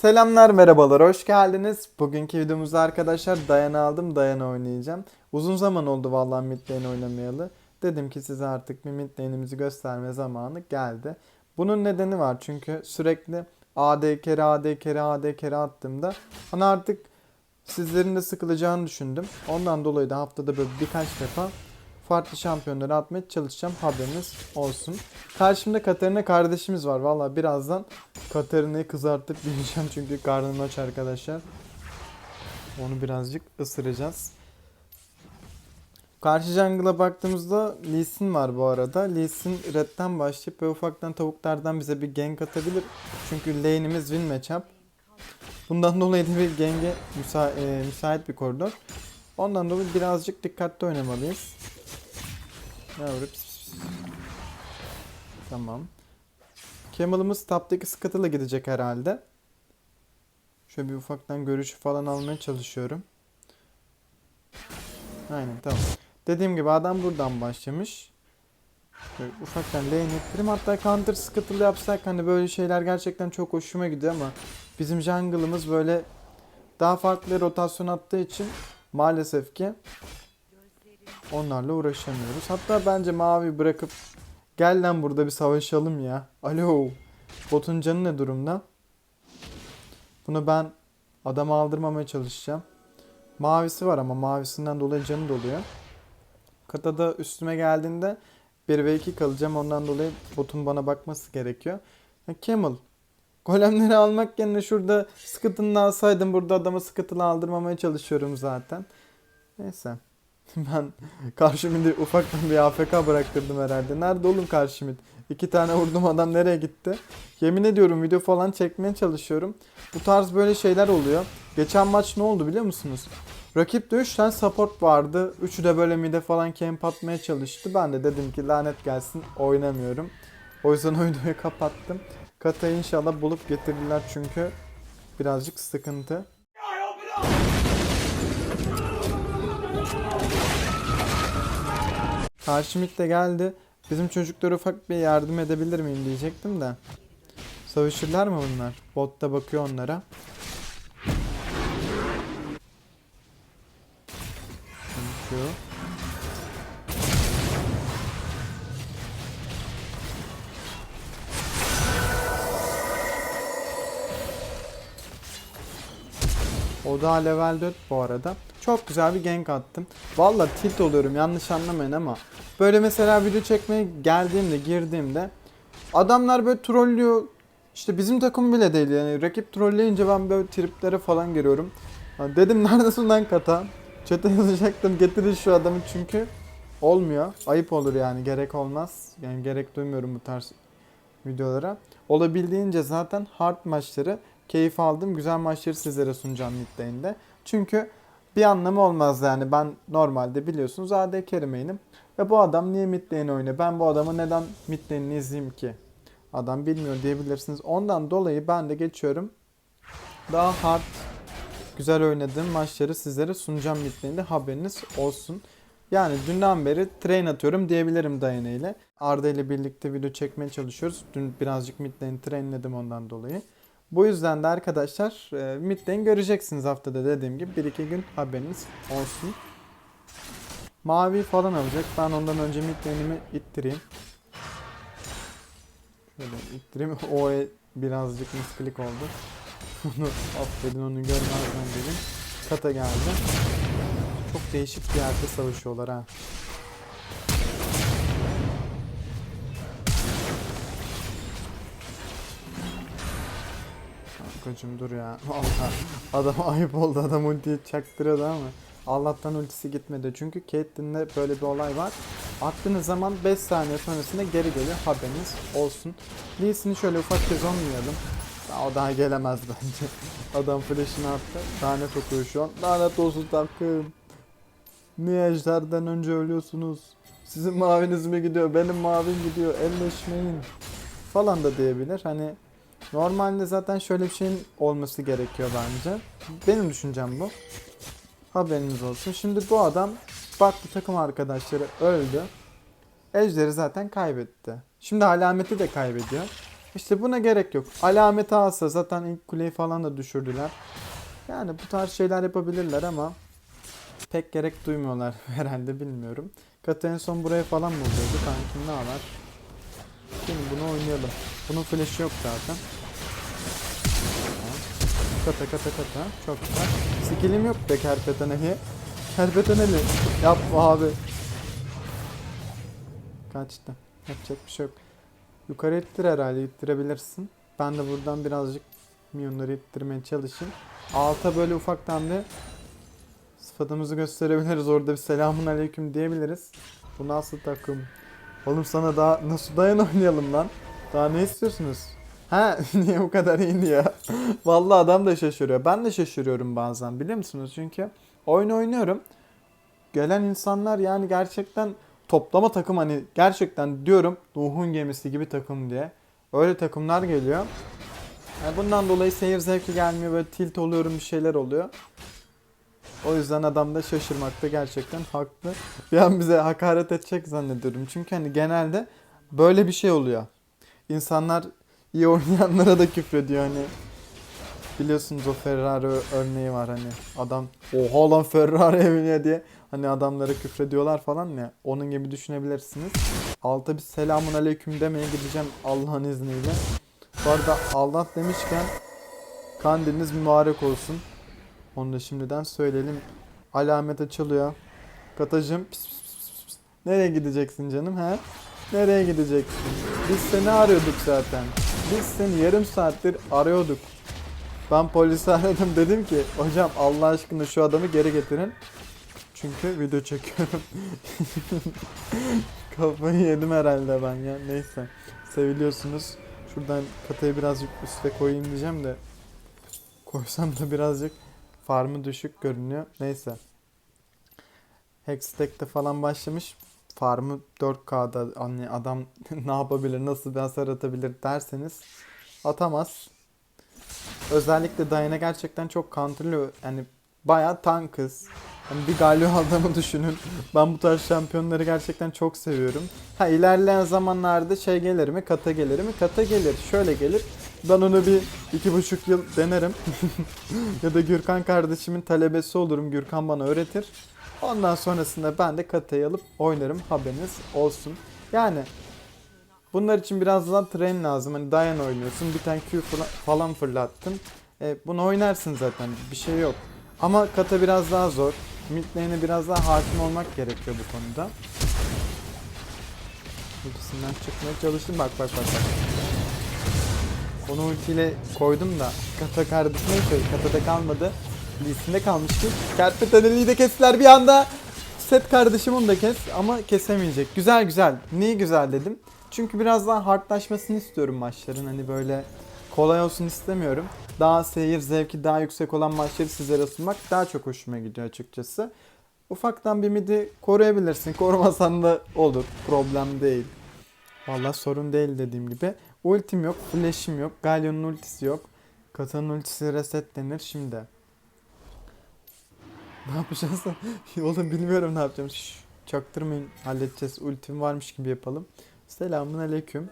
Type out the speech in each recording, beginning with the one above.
Selamlar merhabalar hoş geldiniz. Bugünkü videomuzda arkadaşlar Dayan'ı aldım Dayan'ı oynayacağım. Uzun zaman oldu vallahi mid lane oynamayalı. Dedim ki size artık bir mid lane'imizi gösterme zamanı geldi. Bunun nedeni var çünkü sürekli AD kere AD kere AD kere attığımda hani artık sizlerin de sıkılacağını düşündüm. Ondan dolayı da haftada böyle birkaç defa farklı şampiyonları atmaya çalışacağım haberiniz olsun. Karşımda Katarina kardeşimiz var. Valla birazdan Katarina'yı kızartıp yiyeceğim çünkü karnım aç arkadaşlar. Onu birazcık ısıracağız. Karşı jungle'a baktığımızda Lee Sin var bu arada. Lee Sin redden başlayıp ve ufaktan tavuklardan bize bir gank atabilir. Çünkü lane'imiz win matchup. Bundan dolayı da bir genge müsa e, müsait bir koridor. Ondan dolayı birazcık dikkatli oynamalıyız. Tamam. Camel'ımız taptaki Scuttle'a gidecek herhalde. Şöyle bir ufaktan görüşü falan almaya çalışıyorum. Aynen tamam. Dediğim gibi adam buradan başlamış. Böyle ufaktan lane ettirim. Hatta counter Scuttle yapsak hani böyle şeyler gerçekten çok hoşuma gidiyor ama bizim jungle'ımız böyle daha farklı rotasyon attığı için maalesef ki onlarla uğraşamıyoruz. Hatta bence mavi bırakıp gel lan burada bir savaşalım ya. Alo. Botun canı ne durumda? Bunu ben adamı aldırmamaya çalışacağım. Mavisi var ama mavisinden dolayı canı doluyor. Katada üstüme geldiğinde 1 ve 2 kalacağım. Ondan dolayı botun bana bakması gerekiyor. Camel. Golemleri almak yerine şurada sıkıntını alsaydım burada adama sıkıntını aldırmamaya çalışıyorum zaten. Neyse. Ben karşımda ufaktan bir AFK bıraktırdım herhalde. Nerede oğlum karşımid? İki tane vurdum adam nereye gitti? Yemin ediyorum video falan çekmeye çalışıyorum. Bu tarz böyle şeyler oluyor. Geçen maç ne oldu biliyor musunuz? Rakipte 3 tane support vardı. Üçü de böyle mide falan camp atmaya çalıştı. Ben de dedim ki lanet gelsin oynamıyorum. O yüzden o videoyu kapattım. Kata'yı inşallah bulup getirirler çünkü birazcık sıkıntı. Karşı mid de geldi. Bizim çocuklara ufak bir yardım edebilir miyim diyecektim de. Savaşırlar mı bunlar? Bot da bakıyor onlara. Şu. O da level 4 bu arada. Çok güzel bir gank attım. Valla tilt oluyorum yanlış anlamayın ama böyle mesela video çekmeye geldiğimde girdiğimde adamlar böyle trollüyor. İşte bizim takım bile değil yani rakip trolleyince ben böyle triplere falan giriyorum. Dedim neredesin lan kata? Chat'e yazacaktım getirin şu adamı çünkü olmuyor. Ayıp olur yani gerek olmaz. Yani gerek duymuyorum bu tarz videolara. Olabildiğince zaten hard maçları keyif aldım. Güzel maçları sizlere sunacağım mid lane'de. Çünkü bir anlamı olmaz yani. Ben normalde biliyorsunuz AD Kerime'yim. Ve bu adam niye mid lane oynuyor? Ben bu adamı neden mid lane'ini izleyeyim ki? Adam bilmiyor diyebilirsiniz. Ondan dolayı ben de geçiyorum. Daha hard, güzel oynadığım maçları sizlere sunacağım mid lane'de haberiniz olsun. Yani dünden beri train atıyorum diyebilirim Dayana ile. Arda ile birlikte video çekmeye çalışıyoruz. Dün birazcık mid lane trainledim ondan dolayı. Bu yüzden de arkadaşlar e, mid lane göreceksiniz haftada dediğim gibi 1-2 gün haberiniz olsun. Mavi falan alacak. Ben ondan önce mid lane'imi ittireyim. Şöyle ittireyim. O birazcık misklik oldu. Onu affedin onu görmezden gelin. Kata geldi. Çok değişik bir yerde savaşıyorlar ha. Kankacım dur ya. Vallahi adam ayıp oldu. Adam ultiyi çaktırıyordu ama. Allah'tan ultisi gitmedi. Çünkü Caitlyn'de böyle bir olay var. Attığınız zaman 5 saniye sonrasında geri geliyor. Haberiniz olsun. Lee Sin'i şöyle ufak kez onlayalım. O daha gelemez bence. Adam flash'ını attı. Lanet okuyor şu an. Lanet olsun takım. Niye ejderden önce ölüyorsunuz? Sizin maviniz mi gidiyor? Benim mavim gidiyor. Elleşmeyin. Falan da diyebilir. Hani Normalde zaten şöyle bir şeyin olması gerekiyor bence. Benim düşüncem bu. Haberiniz olsun. Şimdi bu adam baktı takım arkadaşları öldü. Ejderi zaten kaybetti. Şimdi alameti de kaybediyor. İşte buna gerek yok. Alameti alsa zaten ilk kuleyi falan da düşürdüler. Yani bu tarz şeyler yapabilirler ama pek gerek duymuyorlar herhalde bilmiyorum. Kata en son buraya falan mı oluyordu? Kankim ne var? Şimdi bunu oynayalım. Bunun flash'ı yok zaten. Kata kata kata. Çok güzel. Skill'im yok be Kerpeteneli. Kerpeteneli. Yapma abi. Kaçtı. Yapacak bir şey yok. Yukarı ittir herhalde. ittirebilirsin. Ben de buradan birazcık milyonları ittirmeye çalışayım. Alta böyle ufaktan bir sıfatımızı gösterebiliriz. Orada bir selamun aleyküm diyebiliriz. Bu nasıl takım? Oğlum sana daha nasıl dayan oynayalım lan? Daha ne istiyorsunuz? Ha niye bu kadar iyiydi ya? Vallahi adam da şaşırıyor. Ben de şaşırıyorum bazen biliyor musunuz? Çünkü oyun oynuyorum. Gelen insanlar yani gerçekten toplama takım hani gerçekten diyorum Nuh'un gemisi gibi takım diye. Öyle takımlar geliyor. Yani bundan dolayı seyir zevki gelmiyor böyle tilt oluyorum bir şeyler oluyor. O yüzden adam da şaşırmakta gerçekten haklı. Bir an bize hakaret edecek zannediyorum. Çünkü hani genelde böyle bir şey oluyor. İnsanlar iyi oynayanlara da küfrediyor hani. Biliyorsunuz o Ferrari örneği var hani. Adam oha lan Ferrari biniyor diye hani adamlara küfrediyorlar falan ya. Onun gibi düşünebilirsiniz. Alta bir selamun aleyküm demeye gideceğim Allah'ın izniyle. Bu arada Allah demişken kandiliniz mübarek olsun. Onu da şimdiden söyleyelim. Alamet açılıyor. Katacım. Pis, pis, pis, pis. Nereye gideceksin canım he? Nereye gideceksin? Biz seni arıyorduk zaten. Biz seni yarım saattir arıyorduk. Ben polisi aradım dedim ki hocam Allah aşkına şu adamı geri getirin. Çünkü video çekiyorum. Kafayı yedim herhalde ben ya. Neyse. Seviliyorsunuz. Şuradan katayı birazcık üste koyayım diyeceğim de. Koysam da birazcık farmı düşük görünüyor. Neyse. Hextech'te falan başlamış. Farmı 4K'da hani adam ne yapabilir, nasıl bir hasar atabilir derseniz atamaz. Özellikle Diana gerçekten çok counterlıyor. Yani bayağı tankız. Hani bir Galio aldığımı düşünün. Ben bu tarz şampiyonları gerçekten çok seviyorum. Ha ilerleyen zamanlarda şey gelir mi? Kata gelir mi? Kata gelir. Şöyle gelir. Ben onu bir iki buçuk yıl denerim. ya da Gürkan kardeşimin talebesi olurum. Gürkan bana öğretir. Ondan sonrasında ben de katayı alıp oynarım. Haberiniz olsun. Yani bunlar için biraz daha train lazım. Hani dayan oynuyorsun. Bir tane Q falan fırlattın. E, bunu oynarsın zaten. Bir şey yok. Ama kata biraz daha zor. Mid biraz daha hakim olmak gerekiyor bu konuda. Ultisinden çıkmaya çalıştım. Bak bak bak bak. Onu ultiyle koydum da kata kardeşime şey katada kalmadı. Lee'sinde kalmıştı. Kerpeteneli'yi de kestiler bir anda. Set kardeşim onu da kes ama kesemeyecek. Güzel güzel. Niye güzel dedim? Çünkü biraz daha hardlaşmasını istiyorum maçların. Hani böyle kolay olsun istemiyorum. Daha seyir zevki daha yüksek olan maçları sizlere sunmak daha çok hoşuma gidiyor açıkçası. Ufaktan bir midi koruyabilirsin. Korumasan da olur. Problem değil. Vallahi sorun değil dediğim gibi. Ultim yok, flash'im yok, Galion'un ultisi yok. Kata'nın ultisi resetlenir şimdi. Ne yapacağız? Oğlum bilmiyorum ne yapacağım. Şş, çaktırmayın halledeceğiz. Ultim varmış gibi yapalım. Selamun aleyküm.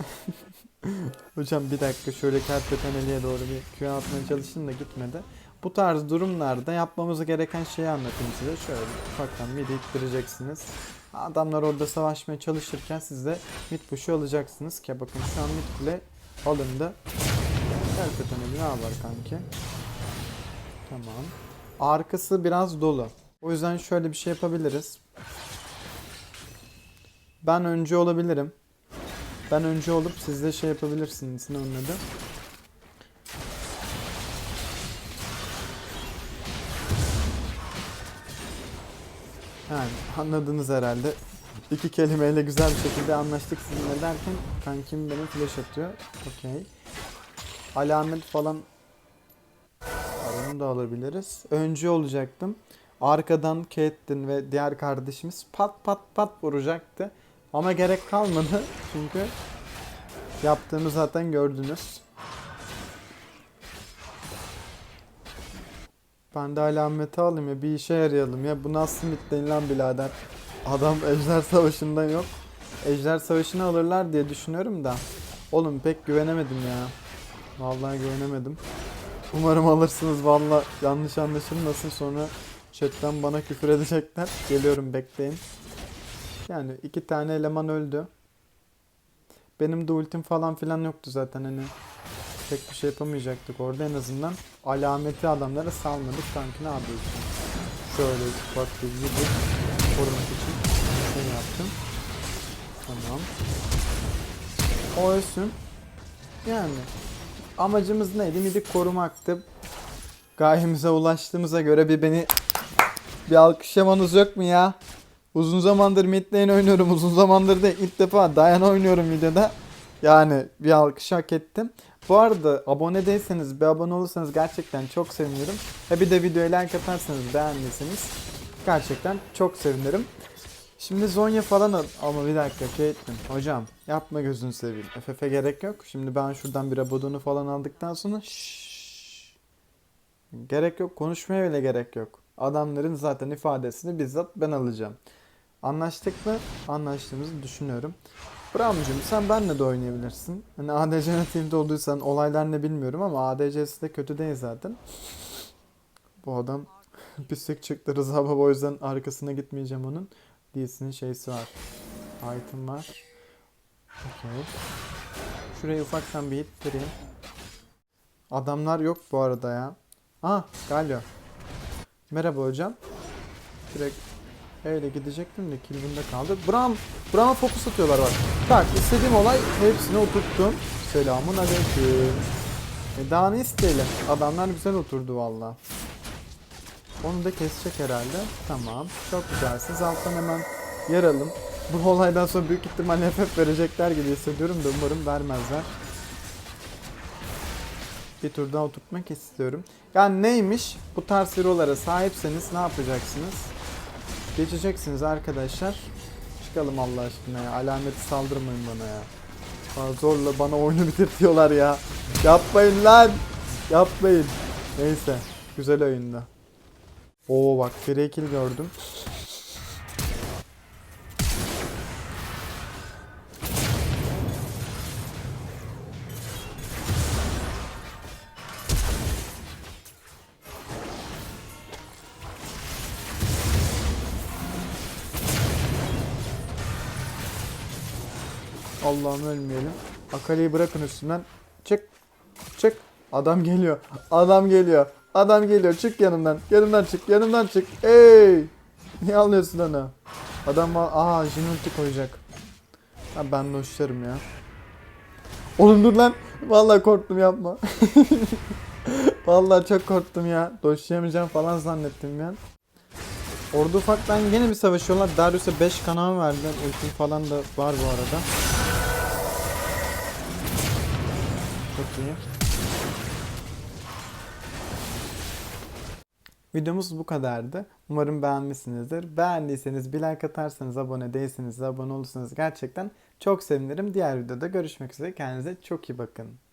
Hocam bir dakika şöyle Kerpeteneli'ye doğru bir Q atmaya çalıştım da gitmedi. Bu tarz durumlarda yapmamız gereken şeyi anlatayım size. Şöyle ufaktan mid ittireceksiniz. Adamlar orada savaşmaya çalışırken siz de mid push'u alacaksınız ki bakın şu an mid kule alındı. Kerpeteneli ne var kanki? Tamam. Arkası biraz dolu. O yüzden şöyle bir şey yapabiliriz. Ben önce olabilirim. Ben önce olup siz de şey yapabilirsiniz. Ne onun? Yani anladınız herhalde. İki kelimeyle güzel bir şekilde anlaştık sizinle derken kankim benim flash atıyor. Okey. Alamet falan Onu da alabiliriz. Önce olacaktım. Arkadan Caitlyn ve diğer kardeşimiz pat pat pat vuracaktı. Ama gerek kalmadı çünkü yaptığımı zaten gördünüz. Ben de alameti alayım ya bir işe yarayalım ya. Bu nasıl mitleyin lan birader. Adam Ejder Savaşı'ndan yok. Ejder Savaşı'nı alırlar diye düşünüyorum da. Oğlum pek güvenemedim ya. Vallahi güvenemedim. Umarım alırsınız valla yanlış anlaşılmasın sonra chatten bana küfür edecekler. Geliyorum bekleyin. Yani iki tane eleman öldü. Benim de ultim falan filan yoktu zaten hani. Pek bir şey yapamayacaktık orada en azından. Alameti adamlara salmadık kanki ne yapıyorsun? Şöyle bak gibi korumak için şey yaptım. Tamam. O ölsün. Yani amacımız neydi? Midi korumaktı. Gayemize ulaştığımıza göre bir beni bir alkışlamanız yok mu ya? Uzun zamandır mid oynuyorum. Uzun zamandır da ilk defa dayan oynuyorum videoda. Yani bir alkış hak ettim. Bu arada abone değilseniz bir abone olursanız gerçekten çok sevinirim. Ve bir de videoya like atarsanız beğendiyseniz gerçekten çok sevinirim. Şimdi Zonya falan al ama bir dakika Caitlyn hocam yapma gözünü seveyim. FF gerek yok. Şimdi ben şuradan bir abodunu falan aldıktan sonra şşş. Gerek yok konuşmaya bile gerek yok. Adamların zaten ifadesini bizzat ben alacağım. Anlaştık mı? Anlaştığımızı düşünüyorum. Bramcığım sen benle de oynayabilirsin. Hani ADC team'de olduysan olaylar ne bilmiyorum ama ADC'si de kötü değil zaten. Bu adam pislik çıktı Rıza Baba o yüzden arkasına gitmeyeceğim onun. Lee'sinin şeysi var. Item var. Okey. Şurayı ufaktan bir ittireyim. Adamlar yok bu arada ya. Ah Galio. Merhaba hocam. Direkt öyle gidecektim de kill bunda kaldı. Bram, Bram'a fokus atıyorlar bak. Tak istediğim olay hepsini oturttum. Selamun aleyküm. E daha ne isteyelim? Adamlar güzel oturdu valla. Onu da kesecek herhalde. Tamam. Çok güzelsiniz. Alttan hemen yaralım. Bu olaydan sonra büyük ihtimalle FF verecekler gibi hissediyorum da umarım vermezler. Bir tur daha oturtmak istiyorum. Yani neymiş? Bu tarz hero'lara sahipseniz ne yapacaksınız? Geçeceksiniz arkadaşlar. Çıkalım Allah aşkına ya. Alameti saldırmayın bana ya. Aa, zorla bana oyunu bitirtiyorlar ya. Yapmayın lan. Yapmayın. Neyse. Güzel oyunda. Oo bak free kill gördüm. Allah'ım ölmeyelim. Akali'yi bırakın üstümden. Çık. Çık. Adam geliyor. Adam geliyor. Adam geliyor. Çık yanımdan. Yanımdan çık. Yanımdan çık. Ey! Niye alıyorsun onu? Adam var. Aa Jin ulti koyacak. Ha, ben de ya. Oğlum dur lan. Vallahi korktum yapma. Vallahi çok korktum ya. Doşlayamayacağım falan zannettim ya. Orada ufaktan yine bir savaşıyorlar. Darius'a 5 kanal verdiler. Ultim falan da var bu arada. Çok iyi. Videomuz bu kadardı. Umarım beğenmişsinizdir. Beğendiyseniz bir like atarsanız, abone değilseniz de abone olursanız gerçekten çok sevinirim. Diğer videoda görüşmek üzere. Kendinize çok iyi bakın.